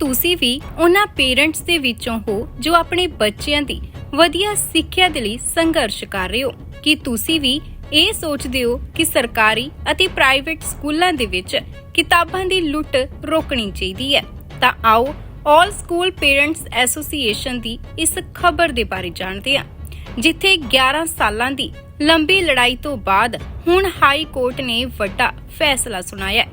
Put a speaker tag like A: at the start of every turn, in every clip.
A: ਤੁਸੀਂ ਵੀ ਉਹਨਾਂ ਪੇਰੈਂਟਸ ਦੇ ਵਿੱਚੋਂ ਹੋ ਜੋ ਆਪਣੇ ਬੱਚਿਆਂ ਦੀ ਵਧੀਆ ਸਿੱਖਿਆ ਦੇ ਲਈ ਸੰਘਰਸ਼ ਕਰ ਰਹੇ ਹੋ। ਕਿ ਤੁਸੀਂ ਵੀ ਇਹ ਸੋਚਦੇ ਹੋ ਕਿ ਸਰਕਾਰੀ ਅਤੇ ਪ੍ਰਾਈਵੇਟ ਸਕੂਲਾਂ ਦੇ ਵਿੱਚ ਕਿਤਾਬਾਂ ਦੀ ਲੁੱਟ ਰੋਕਣੀ ਚਾਹੀਦੀ ਹੈ? ਤਾਂ ਆਓ ਆਲ ਸਕੂਲ ਪੇਰੈਂਟਸ ਐਸੋਸੀਏਸ਼ਨ ਦੀ ਇਸ ਖਬਰ ਦੇ ਬਾਰੇ ਜਾਣਦੇ ਹਾਂ। ਜਿੱਥੇ 11 ਸਾਲਾਂ ਦੀ ਲੰਬੀ ਲੜਾਈ ਤੋਂ ਬਾਅਦ ਹੁਣ ਹਾਈ ਕੋਰਟ ਨੇ ਵੱਡਾ ਫੈਸਲਾ ਸੁਣਾਇਆ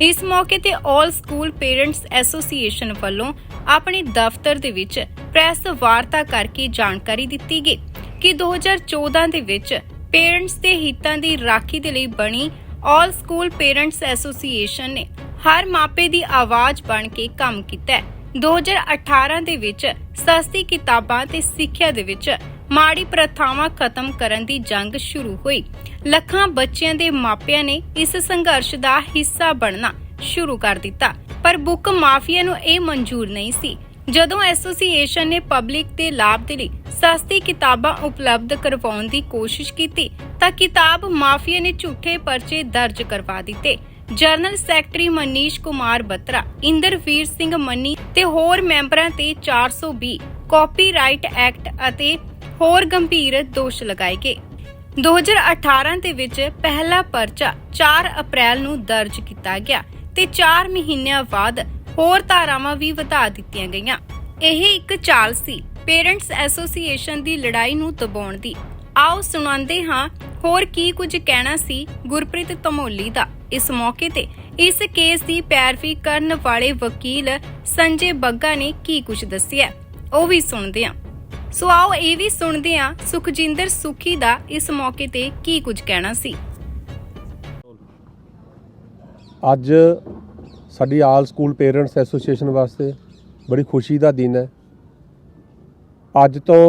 A: ਇਸ ਮੌਕੇ ਤੇ ਆਲ ਸਕੂਲ ਪੇਰੈਂਟਸ ਐਸੋਸੀਏਸ਼ਨ ਵੱਲੋਂ ਆਪਣੇ ਦਫ਼ਤਰ ਦੇ ਵਿੱਚ ਪ੍ਰੈਸ ਵਾਰਤਾ ਕਰਕੇ ਜਾਣਕਾਰੀ ਦਿੱਤੀ ਗਈ ਕਿ 2014 ਦੇ ਵਿੱਚ ਪੇਰੈਂਟਸ ਦੇ ਹਿੱਤਾਂ ਦੀ ਰਾਖੀ ਦੇ ਲਈ ਬਣੀ ਆਲ ਸਕੂਲ ਪੇਰੈਂਟਸ ਐਸੋਸੀਏਸ਼ਨ ਨੇ ਹਰ ਮਾਪੇ ਦੀ ਆਵਾਜ਼ ਬਣ ਕੇ ਕੰਮ ਕੀਤਾ ਹੈ। 2018 ਦੇ ਵਿੱਚ ਸਸਤੀ ਕਿਤਾਬਾਂ ਤੇ ਸਿੱਖਿਆ ਦੇ ਵਿੱਚ ਮਾੜੀ ਪ੍ਰਥਾਵਾਂ ਖਤਮ ਕਰਨ ਦੀ ਜੰਗ ਸ਼ੁਰੂ ਹੋਈ। ਲੱਖਾਂ ਬੱਚਿਆਂ ਦੇ ਮਾਪਿਆਂ ਨੇ ਇਸ ਸੰਘਰਸ਼ ਦਾ ਹਿੱਸਾ ਬਣਨਾ ਸ਼ੁਰੂ ਕਰ ਦਿੱਤਾ। ਪਰ ਬੁੱਕ ਮਾਫੀਆ ਨੂੰ ਇਹ ਮਨਜ਼ੂਰ ਨਹੀਂ ਸੀ। ਜਦੋਂ ਐਸੋਸੀਏਸ਼ਨ ਨੇ ਪਬਲਿਕ ਦੇ ਲਾਭ ਦੇ ਲਈ ਸਸਤੀ ਕਿਤਾਬਾਂ ਉਪਲਬਧ ਕਰਵਾਉਣ ਦੀ ਕੋਸ਼ਿਸ਼ ਕੀਤੀ, ਤਾਂ ਕਿਤਾਬ ਮਾਫੀਆ ਨੇ ਝੂਠੇ ਪਰਚੇ ਦਰਜ ਕਰਵਾ ਦਿੱਤੇ। ਜਨਰਲ ਸੈਕਟਰੀ ਮਨੀਸ਼ ਕੁਮਾਰ ਬੱਤਰਾ, ਇੰਦਰਵੀਰ ਸਿੰਘ ਮੰਨੀ ਤੇ ਹੋਰ ਮੈਂਬਰਾਂ ਤੇ 420 ਕਾਪੀਰਾਈਟ ਐਕਟ ਅਤੇ ਹੋਰ ਗੰਭੀਰ ਦੋਸ਼ ਲਗਾਏ ਗਏ। 2018 ਦੇ ਵਿੱਚ ਪਹਿਲਾ ਪਰਚਾ 4 ਅਪ੍ਰੈਲ ਨੂੰ ਦਰਜ ਕੀਤਾ ਗਿਆ ਤੇ 4 ਮਹੀਨਿਆਂ ਬਾਅਦ ਹੋਰ ਧਾਰਾਵਾਂ ਵੀ ਵਧਾ ਦਿੱਤੀਆਂ ਗਈਆਂ। ਇਹ ਇੱਕ ਚਾਲ ਸੀ, ਪੇਰੈਂਟਸ ਐਸੋਸੀਏਸ਼ਨ ਦੀ ਲੜਾਈ ਨੂੰ ਦਬਾਉਣ ਦੀ। ਆਓ ਸੁਣਾਉਂਦੇ ਹਾਂ, ਹੋਰ ਕੀ ਕੁਝ ਕਹਿਣਾ ਸੀ ਗੁਰਪ੍ਰੀਤ ਧਮੋਲੀ ਦਾ। ਇਸ ਮੌਕੇ ਤੇ ਇਸ ਕੇਸ ਦੀ ਪੈਰਵੀ ਕਰਨ ਵਾਲੇ ਵਕੀਲ ਸੰਜੇ ਬੱਗਾ ਨੇ ਕੀ ਕੁਝ ਦੱਸਿਆ, ਉਹ ਵੀ ਸੁਣਦੇ ਹਾਂ। ਸੋ ਆਓ ਇਹ ਵੀ ਸੁਣਦੇ ਹਾਂ ਸੁਖਜਿੰਦਰ ਸੁਖੀ ਦਾ ਇਸ ਮੌਕੇ ਤੇ ਕੀ ਕੁਝ ਕਹਿਣਾ ਸੀ।
B: ਅੱਜ ਸਾਡੀ ਆਲ ਸਕੂਲ ਪੇਰੈਂਟਸ ਐਸੋਸੀਏਸ਼ਨ ਵਾਸਤੇ ਬੜੀ ਖੁਸ਼ੀ ਦਾ ਦਿਨ ਹੈ। ਅੱਜ ਤੋਂ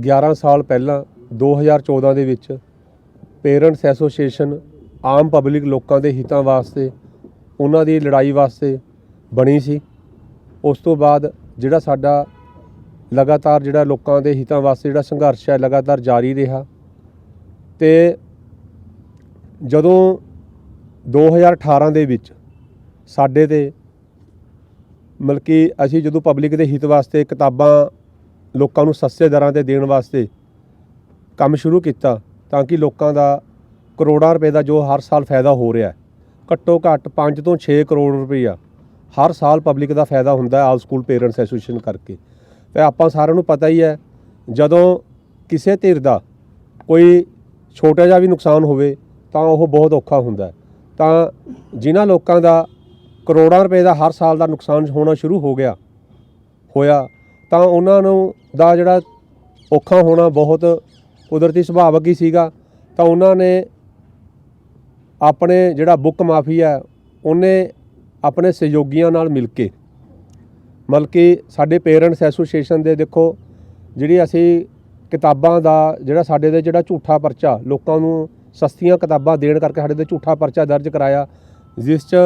B: 11 ਸਾਲ ਪਹਿਲਾਂ 2014 ਦੇ ਵਿੱਚ ਪੇਰੈਂਟਸ ਐਸੋਸੀਏਸ਼ਨ ਆਮ ਪਬਲਿਕ ਲੋਕਾਂ ਦੇ ਹਿੱਤਾਂ ਵਾਸਤੇ, ਉਹਨਾਂ ਦੀ ਲੜਾਈ ਵਾਸਤੇ ਬਣੀ ਸੀ। ਉਸ ਤੋਂ ਬਾਅਦ ਜਿਹੜਾ ਸਾਡਾ ਲਗਾਤਾਰ ਜਿਹੜਾ ਲੋਕਾਂ ਦੇ ਹਿੱਤਾਂ ਵਾਸਤੇ ਜਿਹੜਾ ਸੰਘਰਸ਼ ਹੈ ਲਗਾਤਾਰ ਜਾਰੀ ਰਿਹਾ ਤੇ ਜਦੋਂ 2018 ਦੇ ਵਿੱਚ ਸਾਡੇ ਤੇ ਮਤਲਬ ਕਿ ਅਸੀਂ ਜਦੋਂ ਪਬਲਿਕ ਦੇ ਹਿੱਤ ਵਾਸਤੇ ਕਿਤਾਬਾਂ ਲੋਕਾਂ ਨੂੰ ਸਸਤੇ ਦਰਾਂ ਤੇ ਦੇਣ ਵਾਸਤੇ ਕੰਮ ਸ਼ੁਰੂ ਕੀਤਾ ਤਾਂ ਕਿ ਲੋਕਾਂ ਦਾ ਕਰੋੜਾਂ ਰੁਪਏ ਦਾ ਜੋ ਹਰ ਸਾਲ ਫਾਇਦਾ ਹੋ ਰਿਹਾ ਹੈ। ਘੱਟੋ ਘੱਟ 5 ਤੋਂ 6 ਕਰੋੜ ਰੁਪਈਆ ਹਰ ਸਾਲ ਪਬਲਿਕ ਦਾ ਫਾਇਦਾ ਹੁੰਦਾ ਹੈ, ਆਲ ਸਕੂਲ ਪੇਰੈਂਟਸ ਐਸੋਸੀਏਸ਼ਨ ਕਰਕੇ। ਤੇ ਆਪਾਂ ਸਾਰਿਆਂ ਨੂੰ ਪਤਾ ਹੀ ਹੈ, ਜਦੋਂ ਕਿਸੇ ਧਿਰ ਦਾ ਕੋਈ ਛੋਟਾ ਜਿਹਾ ਵੀ ਨੁਕਸਾਨ ਹੋਵੇ, ਤਾਂ ਉਹ ਬਹੁਤ ਔਖਾ ਹੁੰਦਾ ਤਾਂ ਜਿਨ੍ਹਾਂ ਲੋਕਾਂ ਦਾ ਕਰੋੜਾਂ ਰੁਪਏ ਦਾ ਹਰ ਸਾਲ ਦਾ ਨੁਕਸਾਨ ਹੋਣਾ ਸ਼ੁਰੂ ਹੋ ਗਿਆ, ਹੋਇਆ, ਤਾਂ ਉਹਨਾਂ ਨੂੰ ਦਾ ਜਿਹੜਾ ਔਖਾ ਹੋਣਾ ਬਹੁਤ ਕੁਦਰਤੀ ਸੁਭਾਵਕ ਹੀ ਸੀਗਾ। ਤਾਂ ਉਹਨਾਂ ਨੇ ਆਪਣੇ ਜਿਹੜਾ ਬੁੱਕ ਮਾਫੀ ਹੈ ਉਹਨੇ ਆਪਣੇ ਸਹਿਯੋਗੀਆਂ ਨਾਲ ਮਿਲ ਕੇ ਮਤਲਬ ਸਾਡੇ ਪੇਰੈਂਟਸ ਐਸੋਸੀਏਸ਼ਨ ਦੇ ਦੇਖੋ, ਜਿਹੜੀ ਅਸੀਂ ਕਿਤਾਬਾਂ ਦਾ ਜਿਹੜਾ ਸਾਡੇ ਦੇ ਜਿਹੜਾ ਝੂਠਾ ਪਰਚਾ, ਲੋਕਾਂ ਨੂੰ ਸਸਤੀਆਂ ਕਿਤਾਬਾਂ ਦੇਣ ਕਰਕੇ ਸਾਡੇ ਤੇ ਝੂਠਾ ਪਰਚਾ ਦਰਜ ਕਰਾਇਆ, ਜਿਸ 'ਚ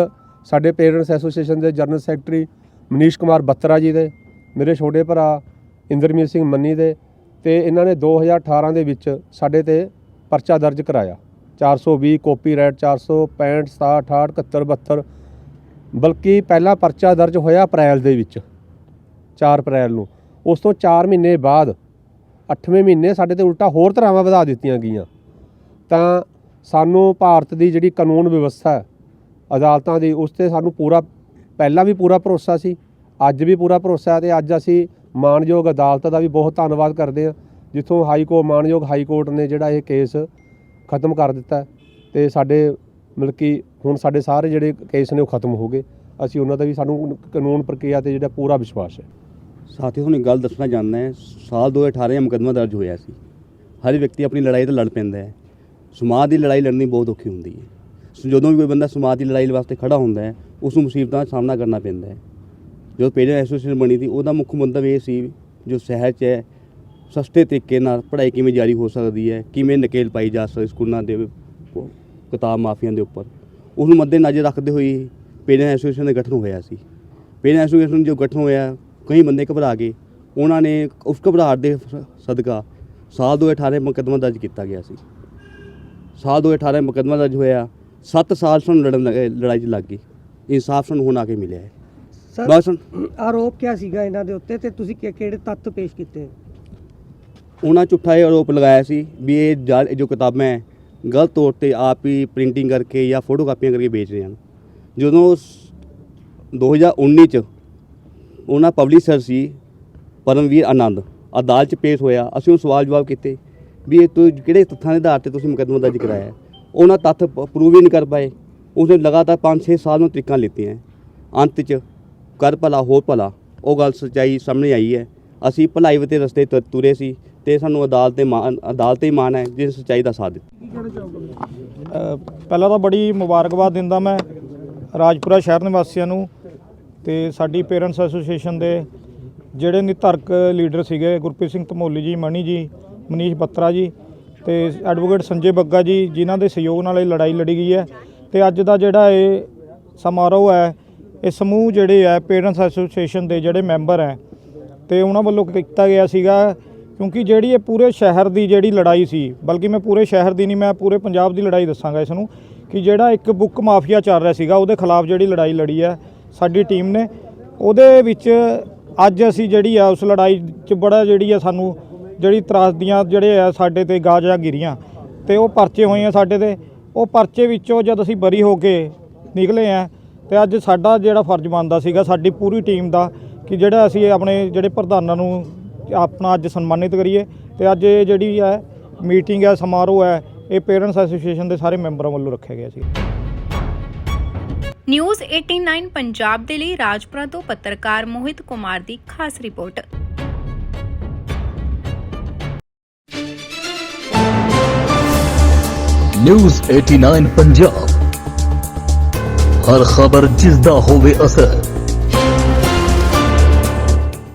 B: ਸਾਡੇ ਪੇਰੈਂਟਸ ਐਸੋਸੀਏਸ਼ਨ ਦੇ ਜਨਰਲ ਸੈਕਟਰੀ ਮਨੀਸ਼ ਕੁਮਾਰ ਬੱਤਰਾ ਜੀ ਦੇ, ਮੇਰੇ ਛੋਟੇ ਭਰਾ ਇੰਦਰਮੀਤ ਸਿੰਘ ਮੰਨੀ ਦੇ ਤੇ ਇਹਨਾਂ ਨੇ 2018 ਦੇ ਵਿੱਚ ਸਾਡੇ ਤੇ ਪਰਚਾ ਦਰਜ ਕਰਾਇਆ। 420 ਕਾਪੀਰਾਈਟ 465 67 68 72 ਬਲਕਿ ਪਹਿਲਾ ਪਰਚਾ ਦਰਜ ਹੋਇਆ ਅਪ੍ਰੈਲ ਦੇ ਵਿੱਚ 4 ਅਪ੍ਰੈਲ ਨੂੰ। ਉਸ ਤੋਂ 4 ਮਹੀਨੇ ਬਾਅਦ 8ਵੇਂ ਮਹੀਨੇ ਸਾਡੇ ਤੇ ਉਲਟਾ ਹੋਰ ਧਰਾਵਾਂ ਵਧਾ ਦਿੱਤੀਆਂ ਗਈਆਂ। ਤਾਂ ਸਾਨੂੰ ਭਾਰਤ ਦੀ ਜਿਹੜੀ ਕਾਨੂੰਨ ਵਿਵਸਥਾ ਹੈ, ਅਦਾਲਤਾਂ ਦੀ, ਉਸ ਤੇ ਸਾਨੂੰ ਪੂਰਾ, ਪਹਿਲਾਂ ਵੀ ਪੂਰਾ ਭਰੋਸਾ ਸੀ, ਅੱਜ ਵੀ ਪੂਰਾ ਭਰੋਸਾ ਹੈ ਤੇ ਅੱਜ ਅਸੀਂ ਮਾਨਯੋਗ ਅਦਾਲਤ ਦਾ ਵੀ ਬਹੁਤ ਧੰਨਵਾਦ ਕਰਦੇ ਹਾਂ, ਜਿੱਥੋਂ ਹਾਈ ਕੋਰਟ ਮਾਨਯੋਗ ਹਾਈ ਕੋਰਟ ਨੇ ਜਿਹੜਾ ਇਹ ਕੇਸ ਖਤਮ ਕਰ ਦਿੱਤਾ ਹੈ ਤੇ ਸਾਡੇ ਮਤਲਬ ਕਿ ਹੁਣ ਸਾਡੇ ਸਾਰੇ ਜਿਹੜੇ ਕੇਸ ਨੇ ਉਹ ਖਤਮ ਹੋ ਗਏ। ਅਸੀਂ ਉਹਨਾਂ ਦਾ ਵੀ ਸਾਨੂੰ ਕਾਨੂੰਨ ਪ੍ਰਕਿਰਿਆ ਤੇ ਜਿਹੜਾ ਪੂਰਾ ਵਿਸ਼ਵਾਸ ਹੈ।
C: ਸਾਥੀ ਤੁਹਾਨੂੰ ਇੱਕ ਗੱਲ ਦੱਸਣਾ ਚਾਹੁੰਦਾ ਹੈ। ਸਾਲ 2018 ਵਿੱਚ ਮੁਕੱਦਮਾ ਦਰਜ ਹੋਇਆ ਸੀ। ਹਰ ਵਿਅਕਤੀ ਆਪਣੀ ਲੜਾਈ ਤੇ ਲੜ ਪੈਂਦਾ ਹੈ। ਸਮਾਜ ਦੀ ਲੜਾਈ ਲੜਨੀ ਬਹੁਤ ਔਖੀ ਹੁੰਦੀ ਹੈ। ਜਦੋਂ ਵੀ ਕੋਈ ਬੰਦਾ ਸਮਾਜ ਦੀ ਲੜਾਈ ਵਾਸਤੇ ਖੜਾ ਹੁੰਦਾ ਹੈ ਉਸ ਨੂੰ ਮੁਸੀਬਤਾਂ ਦਾ ਸਾਹਮਣਾ ਕਰਨਾ ਪੈਂਦਾ ਹੈ। ਜੋ ਪੇਰੈਂਟ ਐਸੋਸੀਏਸ਼ਨ ਬਣੀ ਸੀ, ਉਹਦਾ ਮੁੱਖ ਮੰਤਵ ਇਹ ਸੀ ਜੋ ਸ਼ਹਿਰ 'ਚ ਹੈ, ਸਸਤੇ ਤਰੀਕੇ ਨਾਲ ਪੜ੍ਹਾਈ ਕਿਵੇਂ ਜਾਰੀ ਹੋ ਸਕਦੀ ਹੈ, ਕਿਵੇਂ ਨਕੇਲ ਪਾਈ ਜਾ ਸਕਦੀ ਸਕੂਲਾਂ ਦੇ, ਕਿਤਾਬ ਮਾਫੀਆਂ ਦੇ ਉੱਪਰ। ਉਸ ਨੂੰ ਮੱਦੇ ਨਜ਼ਰ ਰੱਖਦੇ ਹੋਏ ਪੇਰੈਂਟ ਐਸੋਸੀਏਸ਼ਨ ਦਾ ਗਠਨ ਹੋਇਆ ਸੀ। ਪੇਰੈਂਟ ਐਸੋਸੀਏਸ਼ਨ ਜੋ ਗਠਨ ਹੋਇਆ ਕਈ ਬੰਦੇ ਘਬਰਾ ਗਏ। ਉਹਨਾਂ ਨੇ ਉਸ ਘਬਰਾਹਟ ਦੇ ਸਦਕਾ ਸਾਲ 2018 ਮੁਕੱਦਮਾ ਦਰਜ ਕੀਤਾ ਗਿਆ ਸੀ। ਸਾਲ 2018 ਮੁਕੱਦਮਾ ਦਰਜ ਹੋਇਆ 7 ਸਾਲ ਸਾਨੂੰ ਲੜਨ ਲੱਗੇ ਲੜਾਈ 'ਚ ਲੱਗ ਗਈ ਇਨਸਾਫ ਸਾਨੂੰ ਹੁਣ ਆ ਕੇ ਮਿਲਿਆ ਹੈ।
D: ਸਰ
C: ਬਸ
D: ਆਰੋਪ ਕਿਆ ਸੀਗਾ ਇਹਨਾਂ ਦੇ ਉੱਤੇ ਤੇ ਤੁਸੀਂ ਕਿਹੜੇ ਤੱਥ ਪੇਸ਼ ਕੀਤੇ?
C: ਉਹਨਾਂ ਝੂਠਾ ਇਹ ਆਰੋਪ ਲਗਾਇਆ ਸੀ ਵੀ ਇਹ ਜੋ ਕਿਤਾਬਾਂ ਹੈ ਗਲਤ ਤੌਰ ਤੇ ਆਪ ਹੀ ਪ੍ਰਿੰਟਿੰਗ ਕਰਕੇ ਜਾਂ ਫੋਟੋ ਕਾਪੀਆਂ ਕਰਕੇ ਵੇਚ ਰਹੇ ਹਨ। ਜਦੋਂ ਸ- 2019 ਚ ਉਹਨਾਂ ਪਬਲਿਸ਼ਰ ਸੀ ਪਰਮਵੀਰ ਆਨੰਦ, ਅਦਾਲਤ ਚ ਪੇਸ਼ ਹੋਇਆ, ਅਸੀਂ ਉਹ ਸਵਾਲ ਜਵਾਬ ਕੀਤੇ ਵੀ ਇਹ ਤੂੰ ਕਿਹੜੇ ਤੱਥਾਂ ਦੇ ਆਧਾਰ ਤੇ ਤੁਸੀਂ ਮੁਕੱਦਮਾ ਦਰਜ ਕਰਾਇਆ ਉਹਨਾਂ ਤੱਥ ਪ੍ਰੂਵ ਹੀ ਨਹੀਂ ਕਰ ਪਾਏ। ਉਸਨੇ ਲਗਾਤਾਰ 5-6 ਸਾਲ ਨੂੰ ਤਰੀਕਾਂ ਲਿੱਤੀਆਂ ਅੰਤ ਚ ਕਰ ਭਲਾ, ਹੋਰ ਭਲਾ, ਉਹ ਗੱਲ ਸੱਚਾਈ ਸਾਹਮਣੇ ਆਈ ਹੈ। ਅਸੀਂ ਭਲਾਈ ਦੇ ਰਸਤੇ ਤੁ- ਤੁਰੇ ਸੀ। ਤੇ ਸਾਨੂੰ ਅਦਾਲਤ ਤੇ ਮਾਨ ਅਦਾਲਤ ਤੇ ਹੀ ਮਾਨ ਹੈ ਜਿਸ ਸੱਚਾਈ ਦਾ ਸਾਥ ਦਿੱਤਾ।
E: ਅ, ਪਹਿਲਾਂ ਤਾਂ ਬੜੀ ਮੁਬਾਰਕਬਾਦ ਦਿੰਦਾ ਮੈਂ ਰਾਜਪੁਰਾ ਸ਼ਹਿਰ ਨਿਵਾਸੀਆਂ ਨੂੰ ਤੇ ਸਾਡੀ ਪੇਰੈਂਟਸ ਐਸੋਸੀਏਸ਼ਨ ਦੇ ਜਿਹੜੇ ਨਿਧਰਕ ਲੀਡਰ ਸੀਗੇ ਗੁਰਪ੍ਰੀਤ ਸਿੰਘ ਧਮੋਲੀ ਜੀ ਮਣੀ ਜੀ ਮਨੀਸ਼ ਬੱਤਰਾ ਜੀ ਤੇ ਐਡਵੋਕੇਟ ਸੰਜੇ ਬੱਗਾ ਜੀ ਜਿਨ੍ਹਾਂ ਦੇ ਸਹਿਯੋਗ ਨਾਲ ਇਹ ਲੜਾਈ ਲੜੀ ਗਈ ਹੈ। ਤੇ ਅੱਜ ਦਾ ਜਿਹੜਾ ਇਹ ਸਮਾਰੋਹ ਹੈ ਇਹ ਸਮੂਹ ਜਿਹੜੇ ਹੈ ਪੇਰੈਂਟਸ ਐਸੋਸੀਏਸ਼ਨ ਦੇ ਜਿਹੜੇ ਮੈਂਬਰ ਹੈ ਤੇ ਉਹਨਾਂ ਵੱਲੋਂ ਕੀਤਾ ਗਿਆ ਸੀਗਾ ਕਿਉਂਕਿ ਜਿਹੜੀ ਇਹ ਪੂਰੇ ਸ਼ਹਿਰ ਦੀ ਜਿਹੜੀ ਲੜਾਈ ਸੀ, ਬਲਕਿ ਮੈਂ ਪੂਰੇ ਸ਼ਹਿਰ ਦੀ ਨਹੀਂ, ਮੈਂ ਪੂਰੇ ਪੰਜਾਬ ਦੀ ਲੜਾਈ ਦੱਸਾਂਗਾ ਇਸ ਨੂੰ ਕਿ ਜਿਹੜਾ ਇੱਕ ਬੁੱਕ ਮਾਫੀਆ ਚੱਲ ਰਿਹਾ ਸੀਗਾ, ਉਹਦੇ ਖਿਲਾਫ ਜਿਹੜੀ ਲੜਾਈ ਲੜੀ ਹੈ ਸਾਡੀ ਟੀਮ ਨੇ। ਉਹਦੇ ਵਿੱਚ ਅੱਜ ਅਸੀਂ ਜਿਹੜੀ ਆ, ਉਸ ਲੜਾਈ 'ਚ ਬੜਾ ਜਿਹੜੀ ਆ ਸਾਨੂੰ, ਜਿਹੜੀ ਤਰਾਸਦੀਆਂ ਜਿਹੜੇ ਆ ਸਾਡੇ ਤੇ ਗਾਜਾ ਗਿਰੀਆਂ, ਤੇ ਉਹ ਪਰਚੇ ਹੋਏ ਆ ਸਾਡੇ ਤੇ। ਉਹ ਪਰਚੇ ਵਿੱਚੋਂ ਜਦ ਅਸੀਂ ਬਰੀ ਹੋ ਕੇ ਨਿਕਲੇ ਆ, ਤੇ ਅੱਜ ਸਾਡਾ ਜਿਹੜਾ ਫਰਜ਼ ਬਣਦਾ ਸੀਗਾ, ਸਾਡੀ ਪੂਰੀ ਟੀਮ ਦਾ, ਕਿ ਜਿਹੜਾ ਅਸੀਂ ਆਪਣੇ ਜਿਹੜੇ ਪ੍ਰਧਾਨਾਂ ਨੂੰ ਆਪਣਾ ਅੱਜ ਸਨਮਾਨਿਤ ਕਰੀਏ ਤੇ ਅੱਜ ਇਹ ਜਿਹੜੀ ਹੈ ਮੀਟਿੰਗ ਹੈ ਸਮਾਰੋਹ ਹੈ ਇਹ ਪੇਰੈਂਟਸ ਐਸੋਸੀਏਸ਼ਨ ਦੇ ਸਾਰੇ ਮੈਂਬਰਾਂ ਵੱਲੋਂ ਰੱਖਿਆ ਗਿਆ ਸੀ।
A: ਨਿਊਜ਼ 89 ਪੰਜਾਬ ਦੇ ਲਈ ਰਾਜਪੁਰਾ ਤੋਂ ਪੱਤਰਕਾਰ ਮੋਹਿਤ ਕੁਮਾਰ ਦੀ ਖਾਸ ਰਿਪੋਰਟ।
F: ਨਿਊਜ਼ 89 ਪੰਜਾਬ। ਹਰ ਖਬਰ ਜਿਸ ਦਾ ਹੋਵੇ ਅਸਰ।